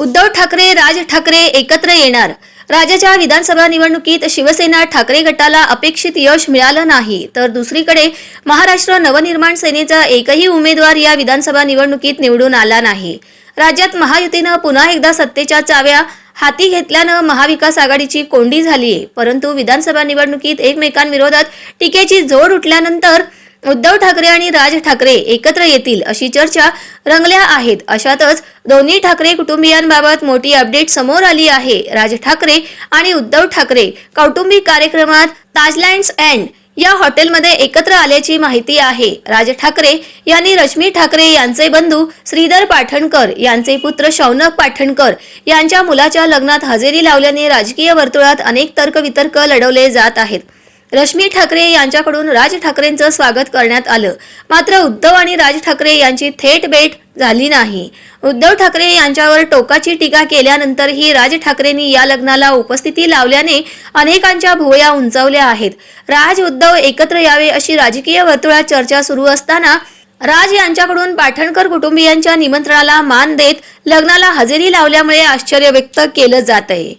उद्धव ठाकरे राज ठाकरे एकत्र येणार. राज्याच्या विधानसभा निवडणुकीत शिवसेना ठाकरे गटाला अपेक्षित यश मिळालं नाही. तर दुसरीकडे महाराष्ट्र नवनिर्माण सेनेचा एकही उमेदवार या विधानसभा निवडणुकीत निवडून आला नाही. राज्यात महायुतीनं पुन्हा एकदा सत्तेच्या चाव्या हाती घेतल्यानं महाविकास आघाडीची कोंडी झालीय. परंतु विधानसभा निवडणुकीत एकमेकांविरोधात टीकेची जोड उठल्यानंतर उद्धव ठाकरे आणि राज ठाकरे एकत्र येतील अशी चर्चा रंगल्या आहेत. अशातच दोन्ही ठाकरे कुटुंबियांबाबत मोठी अपडेट समोर आली आहे. राज ठाकरे आणि उद्धव ठाकरे कौटुंबिक कार्यक्रमात ताजलँड्स अँड या हॉटेलमध्ये एकत्र आल्याची माहिती आहे. राज ठाकरे यांनी रश्मी ठाकरे यांचे बंधू श्रीधर पाठणकर यांचे पुत्र शौनक पाठणकर यांच्या मुलाच्या लग्नात हजेरी लावल्याने राजकीय वर्तुळात अनेक तर्कवितर्क लढवले जात आहेत. रश्मी ठाकरे यांच्याकडून राज ठाकरेंचं स्वागत करण्यात आलं. मात्र उद्धव आणि राज ठाकरे यांची थेट भेट झाली नाही. उद्धव ठाकरे यांच्यावर टोकाची टीका केल्यानंतरही राज ठाकरेंनी या लग्नाला उपस्थिती लावल्याने अनेकांच्या भुवया उंचावल्या आहेत. राज उद्धव एकत्र यावे अशी राजकीय वर्तुळात चर्चा सुरू असताना राज यांच्याकडून पाठणकर कुटुंबियांच्या निमंत्रणाला मान देत लग्नाला हजेरी लावल्यामुळे आश्चर्य व्यक्त केलं जात आहे